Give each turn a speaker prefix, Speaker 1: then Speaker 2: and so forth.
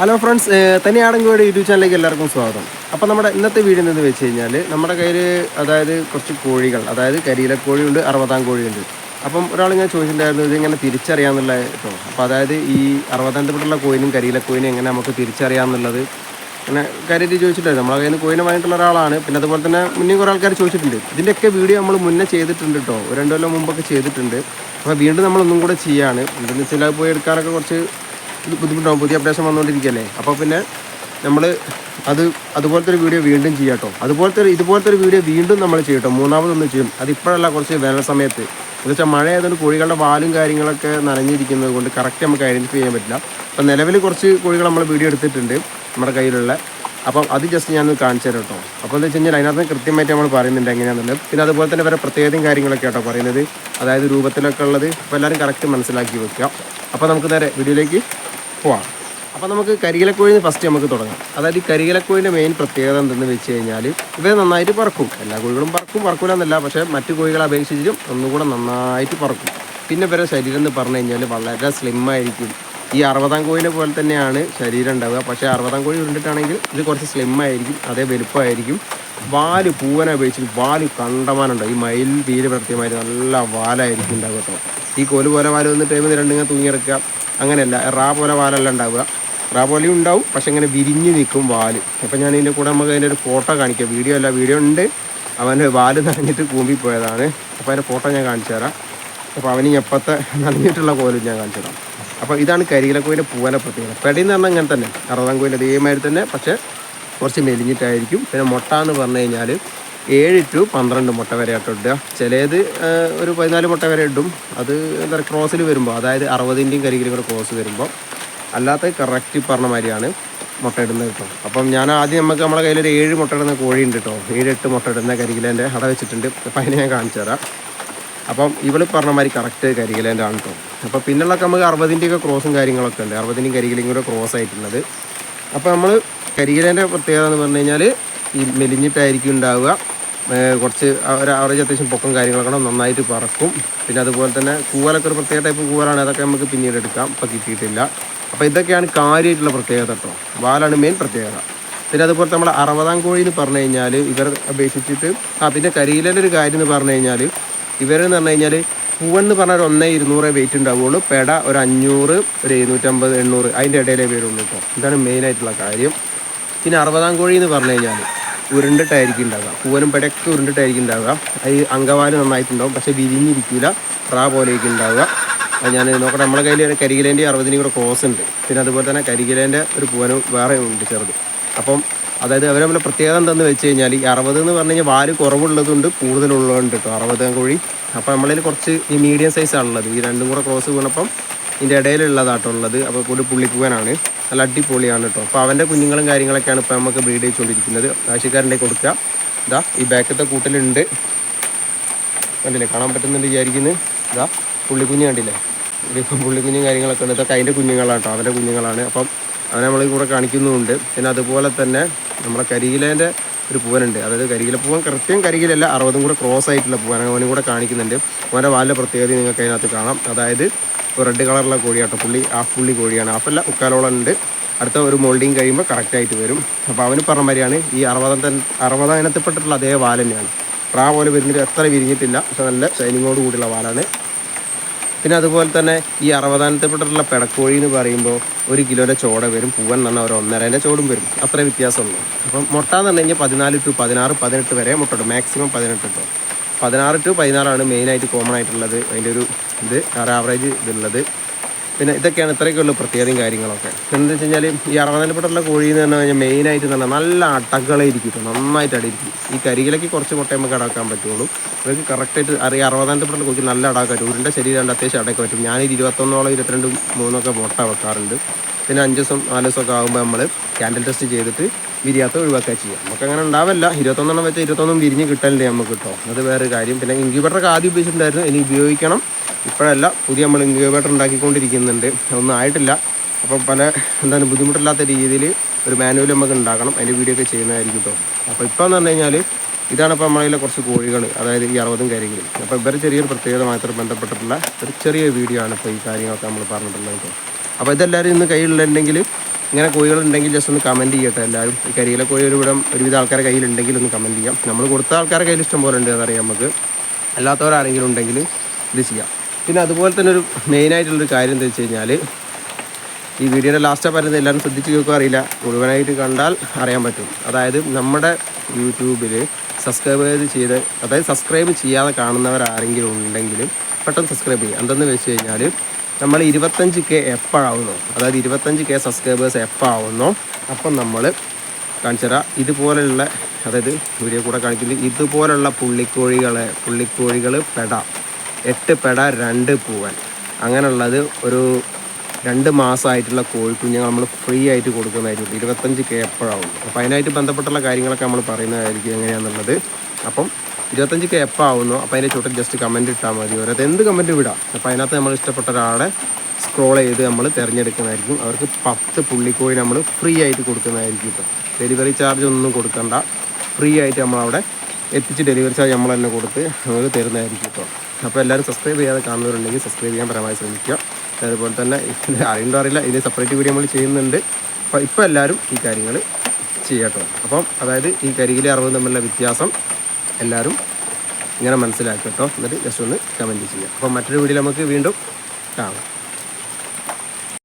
Speaker 1: Hello friends തനിയാടങ്കോട് YouTube ചാനലിലേക്ക് എല്ലാവർക്കും സ്വാഗതം. അപ്പോൾ നമ്മുടെ ഇന്നത്തെ വീഡിയോ എന്ന് വെച്ച് കഴിഞ്ഞാൽ നമ്മുടെ കയ്യിൽ അതായത് കുറച്ച് കോഴികൾ അതായത് കരിയില കരിയിലക്കോഴിയുണ്ട് അറുപതാം കോഴിയുണ്ട്. അപ്പം ഒരാൾ ഞാൻ ചോദിച്ചിട്ടുണ്ടായിരുന്നു ഇതിങ്ങനെ തിരിച്ചറിയാമെന്നുള്ള കേട്ടോ അപ്പോൾ അതായത് ഈ അറുപതാന്തപ്പെട്ടുള്ള കോയിനും കരിയില കോയിനും എങ്ങനെ നമുക്ക് തിരിച്ചറിയാമെന്നുള്ളത്. അങ്ങനെ കാര്യമായിട്ട് ചോദിച്ചിട്ടുണ്ടായിരുന്നു. നമ്മളെ കയ്യിൽ നിന്ന് കോയിനെ വാങ്ങിയിട്ടുള്ള ഒരാളാണ്. പിന്നെ അതുപോലെ തന്നെ മുന്നേ കുറേ ആൾക്കാർ ചോദിച്ചിട്ടുണ്ട്. ഇതിന്റെയൊക്കെ വീഡിയോ നമ്മൾ മുന്നേ ചെയ്തിട്ടുണ്ട് കേട്ടോ. രണ്ട് കൊല്ലം മുമ്പൊക്കെ ചെയ്തിട്ടുണ്ട്. അപ്പോൾ വീണ്ടും നമ്മളൊന്നും കൂടെ ചെയ്യാണ്. എന്തെന്ന് വെച്ചാൽ പോയി എടുക്കാനൊക്കെ കുറച്ച് ബുദ്ധിമുട്ടാവും പുതിയ അപ്ഡേഷൻ വന്നുകൊണ്ടിരിക്കുകയല്ലേ? അപ്പോൾ പിന്നെ നമ്മൾ അത് അതുപോലത്തെ ഒരു വീഡിയോ വീണ്ടും ചെയ്യാം അതുപോലത്തെ ഇതുപോലത്തെ ഒരു വീഡിയോ വീണ്ടും നമ്മൾ ചെയ്യും കേട്ടോ. മൂന്നാമതൊന്നും ചെയ്യും. അത് ഇപ്പോഴല്ല കുറച്ച് വേനൽ സമയത്ത്. എന്ന് വെച്ചാൽ മഴ ആയതുകൊണ്ട് കോഴികളുടെ വാലും കാര്യങ്ങളൊക്കെ നനഞ്ഞിരിക്കുന്നത് കൊണ്ട് കറക്റ്റ് നമുക്ക് ഐഡന്റിഫൈ ചെയ്യാൻ പറ്റില്ല. അപ്പം നിലവിൽ കുറച്ച് കോഴികൾ നമ്മൾ വീഡിയോ എടുത്തിട്ടുണ്ട് നമ്മുടെ കയ്യിലുള്ള. അപ്പം അത് ജസ്റ്റ് ഞാൻ കാണിച്ചു തരാം കേട്ടോ. അപ്പോൾ എന്ന് വെച്ച് കഴിഞ്ഞാൽ അതിനകത്ത് കൃത്യമായിട്ട് നമ്മൾ പറയുന്നുണ്ട് എങ്ങനെയാണെന്നുള്ളത് പിന്നെ അതുപോലെ തന്നെ വേറെ പ്രത്യേകതയും കാര്യങ്ങളൊക്കെ കേട്ടോ പറയുന്നത്. അതായത് രൂപത്തിലൊക്കെ ഉള്ളത്. അപ്പോൾ എല്ലാവരും കറക്റ്റ് മനസ്സിലാക്കി വെക്കുക. അപ്പോൾ നമുക്ക് നേരെ വീഡിയോയിലേക്ക് പോവാം അപ്പോൾ നമുക്ക് കരികിലക്കോഴിന്ന് ഫസ്റ്റ് നമുക്ക് തുടങ്ങാം. അതായത് ഈ കരികിലക്കോഴിന്റെ മെയിൻ പ്രത്യേകത എന്തെന്ന് വെച്ച് കഴിഞ്ഞാൽ ഇവ നന്നായിട്ട് പറക്കും. എല്ലാ കോഴികളും പറക്കും പറക്കൂല എന്നല്ല പക്ഷേ മറ്റു കോഴികളെ അപേക്ഷിച്ചും ഒന്നുകൂടെ നന്നായിട്ട് പറക്കും. പിന്നെ വരെ ശരീരം എന്ന് പറഞ്ഞു കഴിഞ്ഞാൽ വളരെ സ്ലിം ആയിരിക്കും. ഈ അറുപതാം കോഴിനെ പോലെ തന്നെയാണ് ശരീരം ഉണ്ടാവുക. പക്ഷേ അറുപതാം കോഴി ഉണ്ടിട്ടാണെങ്കിൽ ഇത് കുറച്ച് സ്ലിം ആയിരിക്കും അതേ വലുപ്പമായിരിക്കും. വാൽ പൂവനെ ഉപയോഗിച്ചിട്ട് വാൽ കണ്ടമാനുണ്ട്. ഈ മയിൽ തീര പ്രത്യേകമായിട്ട് നല്ല വാലായിരിക്കും ഉണ്ടാവുക കേട്ടോ. ഈ കോൽ പോലെ വാൽ വന്നിട്ട് ടൈമിൽ രണ്ടിങ്ങനെ തൂങ്ങിയിറക്കുക. അങ്ങനെയല്ല റാ പോലെ വാലല്ല ഉണ്ടാവുക. റാ പോലെയും ഉണ്ടാവും പക്ഷെ ഇങ്ങനെ വിരിഞ്ഞ് നിൽക്കും വാൽ. അപ്പം ഞാൻ ഇതിന്റെ കൂടെ നമുക്ക് അതിന്റെ ഒരു ഫോട്ടോ കാണിക്കാം. വീഡിയോ അല്ല വീഡിയോ ഉണ്ട്. അവന്റെ വാൽ നനഞ്ഞിട്ട് കൂമ്പിപ്പോയതാണ് അപ്പോൾ അതിന്റെ ഫോട്ടോ ഞാൻ കാണിച്ചു തരാം. അപ്പോൾ അവന് എപ്പത്തെ നനഞ്ഞിട്ടുള്ള കോലും ഞാൻ കാണിച്ചു തരാം. അപ്പോൾ ഇതാണ് കരിയിലക്കോയിന്റെ പൂവനെ പ്രത്യേകത. പെടിയെന്ന് പറഞ്ഞാൽ അങ്ങനെ തന്നെ. അറുപതാം കോയിന്റെ അതേമാതിരി തന്നെ. പക്ഷേ കുറച്ച് മെലിഞ്ഞിട്ടായിരിക്കും. പിന്നെ മുട്ട എന്ന് പറഞ്ഞു കഴിഞ്ഞാൽ ഏഴ് ടു പന്ത്രണ്ട് മുട്ട വരെ ആട്ടോ ഇടുക. ചിലത് ഒരു പതിനാല് മുട്ട വരെ ഇടും. അത് എന്താ പറയുക ക്രോസിൽ വരുമ്പോൾ അതായത് അറുപതിന്റെയും കരികിലും കൂടെ ക്രോസ് വരുമ്പോൾ. അല്ലാത്ത കറക്റ്റ് പറഞ്ഞ മാതിരിയാണ് മുട്ട ഇടുന്നത് കേട്ടോ. അപ്പം ഞാൻ ആദ്യം നമുക്ക് നമ്മുടെ കയ്യിൽ ഒരു ഏഴ് മുട്ട ഇടുന്ന കോഴി ഉണ്ട് കേട്ടോ. ഏഴ് എട്ട് മുട്ട ഇടുന്ന കരികിലേന്റെ അട വെച്ചിട്ടുണ്ട്. അപ്പം അതിനെ ഞാൻ കാണിച്ചു തരാം. അപ്പം ഇവൾ പറഞ്ഞ മാതിരി കറക്റ്റ് കരികിലേന്റെ ആണ് കേട്ടോ. അപ്പോൾ പിന്നുള്ളൊക്കെ നമുക്ക് അറുപതിന്റെയൊക്കെ ക്രോസും കാര്യങ്ങളൊക്കെ ഉണ്ട്. അറുപതിന്റെയും കരികിലും കൂടെ ക്രോസ് ആയിട്ടുള്ളത്. അപ്പോൾ നമ്മൾ കരികിലേന്റെ പ്രത്യേകത എന്ന് പറഞ്ഞു കഴിഞ്ഞാൽ ഈ മെലിഞ്ഞിട്ടായിരിക്കും ഉണ്ടാവുക. കുറച്ച് ഒരു ആവറേജ് അത്യാവശ്യം പൊക്കം കാര്യങ്ങളൊക്കെ. നന്നായിട്ട് പറക്കും. പിന്നെ അതുപോലെ തന്നെ കൂവലൊക്കെ ഒരു പ്രത്യേക ടൈപ്പ് കൂവലാണ്. അതൊക്കെ നമുക്ക് പിന്നീട് എടുക്കാം. ഇപ്പം കിട്ടിയിട്ടില്ല. അപ്പോൾ ഇതൊക്കെയാണ് കാര്യമായിട്ടുള്ള പ്രത്യേകത കേട്ടോ. വാലാണ് മെയിൻ പ്രത്യേകത. പിന്നെ അതുപോലെ നമ്മൾ അറുപതാം കോഴി എന്ന് പറഞ്ഞു കഴിഞ്ഞാൽ ഇവർ അപേക്ഷിച്ചിട്ട് ആ പിന്നെ കരിയിലേന്റെ ഒരു കാര്യം എന്ന് പറഞ്ഞു കഴിഞ്ഞാൽ ഇവരെന്ന് പറഞ്ഞു കഴിഞ്ഞാൽ പൂവൻ എന്ന് പറഞ്ഞാൽ ഒരു ഒന്നേ ഇരുന്നൂറേ വെയിറ്റ് ഉണ്ടാവുള്ളൂ. പെട ഒരു അഞ്ഞൂറ് ഒരു എഴുന്നൂറ്റമ്പത് എണ്ണൂറ് അതിന്റെ ഇടയിലേ വരുള്ളൂ കേട്ടോ. ഇതാണ് മെയിനായിട്ടുള്ള കാര്യം. പിന്നെ അറുപതാം കോഴി എന്ന് പറഞ്ഞു കഴിഞ്ഞാൽ ഉരുണ്ടിട്ടായിരിക്കും ഉണ്ടാവുക. പൂവനും പെടയൊക്കെ ഉരുണ്ടിട്ടായിരിക്കും ഉണ്ടാവുക. അത് അങ്കവാൽ നന്നായിട്ടുണ്ടാവും. പക്ഷേ വിരിഞ്ഞിരിക്കില്ല പ്രാ പോലെയൊക്കെ ഉണ്ടാവുക. അത് ഞാൻ നോക്കട്ടെ നമ്മുടെ കയ്യിൽ ഒരു കരികിലേന്റെ അറുപതിനും കൂടെ ക്രോസ് ഉണ്ട്. പിന്നെ അതുപോലെ തന്നെ കരികിലേന്റെ ഒരു പൂവനും വേറെ ഉണ്ട് ചെറുത്. അപ്പം അതായത് അവർ നമ്മളെ പ്രത്യേകത എന്താണെന്ന് വെച്ച് കഴിഞ്ഞാൽ ഈ അറുപത് എന്ന് പറഞ്ഞു കഴിഞ്ഞാൽ വാൽ കുറവുള്ളതുണ്ട് കൂടുതലുള്ളതുണ്ട് കേട്ടോ അറുപതാം കോഴി. അപ്പോൾ നമ്മളിൽ കുറച്ച് ഈ മീഡിയം സൈസാണുള്ളത് ഈ രണ്ടും കൂടെ ക്രോസ് വീണപ്പം ഇതിന്റെ ഇടയിലുള്ളതാട്ടോ ഉള്ളത്. അപ്പോൾ കൂടി പുള്ളിപ്പൂവനാണ് നല്ല അടിപൊളിയാണ് കേട്ടോ അപ്പോൾ അവന്റെ കുഞ്ഞുങ്ങളും കാര്യങ്ങളൊക്കെയാണ് ഇപ്പോൾ നമുക്ക് ബ്രീഡ് ചെയ്തുകൊണ്ടിരിക്കുന്നത് ആവശ്യക്കാരന്റെ കൊടുക്കുക. ഇതാ ഈ ബാക്കത്തെ കൂട്ടലുണ്ട്. കണ്ടില്ലേ? കാണാൻ പറ്റുന്നുണ്ട് വിചാരിക്കുന്നത് ഇതാ പുള്ളിക്കുഞ്ഞ് കണ്ടില്ലേ? ഇതിപ്പം പുള്ളിക്കുഞ്ഞും കാര്യങ്ങളൊക്കെ ഉണ്ട്. ഇതൊക്കെ അതിന്റെ കുഞ്ഞുങ്ങളാണ് കേട്ടോ അവന്റെ കുഞ്ഞുങ്ങളാണ്. അപ്പം അവനെ നമ്മൾ കൂടെ കാണിക്കുന്നുമുണ്ട്. പിന്നെ അതുപോലെ തന്നെ നമ്മുടെ കരിയിലേന്റെ ഒരു പൂവനുണ്ട്. അതായത് കരികില പൂവൻ കൃത്യം കരികിലല്ല അറുപതും കൂടെ ക്രോസ് ആയിട്ടുള്ള പൂവൻ അവനും കൂടെ കാണിക്കുന്നുണ്ട്. അവന്റെ വാലിന്റെ പ്രത്യേകത നിങ്ങൾക്ക് അതിനകത്ത് കാണാം. അതായത് റെഡ് കളറുള്ള കോഴിയാട്ടോ പുള്ളി. ഹാഫ് പുള്ളി കോഴിയാണ്. ഹാഫല്ല ഉക്കാലോളം ഉണ്ട് അടുത്ത ഒരു മോൾഡിങ് കഴിയുമ്പോൾ കറക്റ്റായിട്ട് വരും. അപ്പോൾ അവന് പറഞ്ഞ മാതിരിയാണ് ഈ അറുപതാം അറുപതാം ഇനത്തിൽപ്പെട്ടിട്ടുള്ള അതേ വാൽ തന്നെയാണ്. പോലെ വരുന്നിട്ട് എത്ര വിരിഞ്ഞിട്ടില്ല. പക്ഷെ നല്ല ഷൈനിങ്ങോട് കൂടിയുള്ള വാലാണ്. പിന്നെ അതുപോലെ തന്നെ ഈ അറുപതാനത്തിൽപ്പെട്ടിട്ടുള്ള പിടക്കോഴി എന്ന് പറയുമ്പോൾ ഒരു കിലോയുടെ ചോട വരും. പൂവൻ എന്ന് പറഞ്ഞാൽ ഒരു ഒന്നരേന്റെ ചോടും വരും. അത്ര വ്യത്യാസമുള്ളൂ. അപ്പം മുട്ട എന്ന് പറഞ്ഞു കഴിഞ്ഞാൽ പതിനാല് ടു പതിനാറ് പതിനെട്ട് വരെ മുട്ട മാക്സിമം പതിനെട്ട് കിട്ടും പതിനാറ് ടു പതിനാറാണ് മെയിനായിട്ട് കോമൺ ആയിട്ടുള്ളത്. അതിന്റെ ഒരു ഇത് ഒരു ആവറേജ് ഇതുള്ളത്. പിന്നെ ഇതൊക്കെയാണ് ഇത്രയൊക്കെ ഉള്ളൂ പ്രത്യേകതയും കാര്യങ്ങളൊക്കെ. എന്താ വെച്ച് കഴിഞ്ഞാൽ ഈ അറുപതിൽപ്പെട്ടുള്ള കോഴി എന്ന് പറഞ്ഞു കഴിഞ്ഞാൽ മെയിനായിട്ട് തന്നെ നല്ല അടകളായിരിക്കും നന്നായിട്ട് അടിയിരിക്കും. ഈ കരികിലേക്ക് കുറച്ച് മുട്ട നമുക്ക് അടക്കാൻ പറ്റുള്ളൂ. അവർക്ക് കറക്റ്റായിട്ട് അറിയാം അറുപതിൽപ്പെട്ടുള്ള കോഴി നല്ല അടക്കാൻ ഉരുണ്ട ശരീരം അത്യാവശ്യം അടക്കാൻ പറ്റും. ഞാനൊരു ഇരുപത്തൊന്നോളം ഇരുപത്തിരണ്ടും മൂന്നൊക്കെ മുട്ട വെക്കാറുണ്ട്. പിന്നെ അഞ്ച് ദിവസം നാല് ദിവസമൊക്കെ ആകുമ്പോൾ നമ്മൾ ക്യാൻഡിൽ ടെസ്റ്റ് ചെയ്തിട്ട് വിരിയാത്ത ഒഴിവാക്കുക ചെയ്യാം. നമുക്ക് അങ്ങനെ ഉണ്ടാവില്ല. ഇരുപത്തൊന്നെണ്ണം വെച്ചാൽ ഇരുപത്തൊന്നും വിരിഞ്ഞ് കിട്ടലുണ്ട് നമുക്ക് കിട്ടും അത് വേറെ കാര്യം. പിന്നെ ഇൻക്യൂബേറ്ററൊക്കെ ആദ്യം ഉപയോഗിച്ചിട്ടുണ്ടായിരുന്നു. ഇനി ഉപയോഗിക്കണം. ഇപ്പോഴല്ല പുതിയ നമ്മൾ ഇൻക്യൂബേറ്റർ ഉണ്ടാക്കിക്കൊണ്ടിരിക്കുന്നുണ്ട്. അതൊന്നും ആയിട്ടില്ല. അപ്പോൾ പല എന്താണ് ബുദ്ധിമുട്ടില്ലാത്ത രീതിയിൽ ഒരു മാനുവൽ നമുക്ക് ഉണ്ടാക്കണം. അതിന്റെ വീഡിയോ ഒക്കെ ചെയ്യുന്നതായിരിക്കും കേട്ടോ അപ്പോൾ ഇപ്പോൾ എന്ന് പറഞ്ഞു കഴിഞ്ഞാൽ ഇതാണ് ഇപ്പോൾ നമ്മളതിലെ കുറച്ച് കോഴികൾ അതായത് ഈ അറുപതും കാര്യങ്ങളും. അപ്പോൾ ഇവരെ ചെറിയൊരു പ്രത്യേകത മാത്രം ബന്ധപ്പെട്ടിട്ടുള്ള ഒരു ചെറിയ വീഡിയോ ആണ് ഇപ്പോൾ ഈ കാര്യങ്ങളൊക്കെ നമ്മൾ പറഞ്ഞിട്ടുള്ളത് കേട്ടോ അപ്പോൾ ഇതെല്ലാവരും ഇന്ന് കയ്യിലുണ്ടെങ്കിൽ ഇങ്ങനെ കോഴികളുണ്ടെങ്കിൽ ജസ്റ്റ് ഒന്ന് കമന്റ് ചെയ്യട്ടെ എല്ലാവരും. ഈ കരിയിലെ കോഴി ഒരു വിധം ഒരുവിധ ആൾക്കാരുടെ കയ്യിലുണ്ടെങ്കിൽ ഒന്ന് കമന്റ് ചെയ്യാം. നമ്മൾ കൊടുത്ത ആൾക്കാരുടെ കയ്യിൽ ഇഷ്ടം പോലെ ഉണ്ട് അതറിയാം നമുക്ക്. അല്ലാത്തവരാരെങ്കിലും ഉണ്ടെങ്കിൽ ഇത് ചെയ്യാം. പിന്നെ അതുപോലെ തന്നെ ഒരു മെയിനായിട്ടുള്ളൊരു കാര്യം എന്താ വെച്ച് കഴിഞ്ഞാൽ ഈ വീഡിയോയുടെ ലാസ്റ്റ് പറയുന്നത് എല്ലാവരും ശ്രദ്ധിച്ച് കേൾക്കുക അറിയില്ല. മുഴുവനായിട്ട് കണ്ടാൽ അറിയാൻ പറ്റും. അതായത് നമ്മുടെ യൂട്യൂബിൽ സബ്സ്ക്രൈബ് ചെയ്ത് അതായത് സബ്സ്ക്രൈബ് ചെയ്യാതെ കാണുന്നവരാരെങ്കിലും ഉണ്ടെങ്കിൽ പെട്ടെന്ന് സബ്സ്ക്രൈബ് ചെയ്യുക. എന്തെന്ന് വെച്ച് കഴിഞ്ഞാൽ നമ്മൾ ഇരുപത്തഞ്ച് കെ എപ്പോഴാവുന്നോ അതായത് ഇരുപത്തഞ്ച് കെ സബ്സ്ക്രൈബേഴ്സ് എപ്പോഴാവുന്നോ അപ്പം നമ്മൾ കാണിച്ചുതരാം. ഇതുപോലെയുള്ള അതായത് വീഡിയോ കൂടെ കാണിക്കുന്നത് ഇതുപോലുള്ള പുള്ളിക്കോഴികളെ പുള്ളിക്കോഴികൾ പെട. എട്ട് പെട രണ്ട് പൂവൻ. അങ്ങനെയുള്ളത് ഒരു രണ്ട് മാസമായിട്ടുള്ള കോഴിക്കുഞ്ഞുങ്ങൾ നമ്മൾ ഫ്രീ ആയിട്ട് കൊടുക്കുന്നതായിരിക്കും. ഇരുപത്തഞ്ച് കെ എപ്പോഴാവും. അപ്പോൾ അതിനായിട്ട് ബന്ധപ്പെട്ടുള്ള കാര്യങ്ങളൊക്കെ നമ്മൾ പറയുന്നതായിരിക്കും എങ്ങനെയാണെന്നുള്ളത് അപ്പം ഇരുപത്തഞ്ച് കെ എപ്പോഴാവുന്നോ അപ്പോൾ അതിന്റെ ചുട്ടിൽ ജസ്റ്റ് കമന്റ് ഇട്ടാൽ മതി. ഓരോ എന്ത് കമന്റ് വിടാം അപ്പോൾ അതിനകത്ത് നമ്മൾ ഇഷ്ടപ്പെട്ട ഒരാളെ സ്ക്രോൾ ചെയ്ത് നമ്മൾ തിരഞ്ഞെടുക്കുന്നതായിരിക്കും. അവർക്ക് പത്ത് പുള്ളിക്കോഴി നമ്മൾ ഫ്രീ ആയിട്ട് കൊടുക്കുന്നതായിരിക്കും ഇപ്പം. ഡെലിവറി ചാർജ് ഒന്നും കൊടുക്കണ്ട. ഫ്രീ ആയിട്ട് നമ്മളവിടെ എത്തിച്ച് ഡെലിവറി ചാർജ് നമ്മൾ തന്നെ കൊടുത്ത് നമുക്ക് തരുന്നതായിരിക്കും ഇപ്പോൾ അപ്പോൾ എല്ലാവരും സബ്സ്ക്രൈബ് ചെയ്യാതെ കാണുന്നവരുണ്ടെങ്കിൽ സബ്സ്ക്രൈബ് ചെയ്യാൻ പരമാവധി ശ്രമിക്കുക. അതുപോലെ തന്നെ അറിയണ്ടോ അറിയില്ല ഇതിന് സെപ്പറേറ്റ് വീഡിയോ നമ്മൾ ചെയ്യുന്നുണ്ട്. അപ്പോൾ ഇപ്പോൾ എല്ലാവരും ഈ കാര്യങ്ങൾ ചെയ്യട്ടോ അപ്പം അതായത് ഈ കരികിലെ അറിവ് തമ്മിലുള്ള വ്യത്യാസം എല്ലാവരും ഇങ്ങനെ മനസ്സിലാക്കട്ടോ കേട്ടോ. എന്നിട്ട് ജസ്റ്റ് ഒന്ന് കമന്റ് ചെയ്യുക. അപ്പം മറ്റൊരു വീഡിയോ നമുക്ക് വീണ്ടും കാണാം.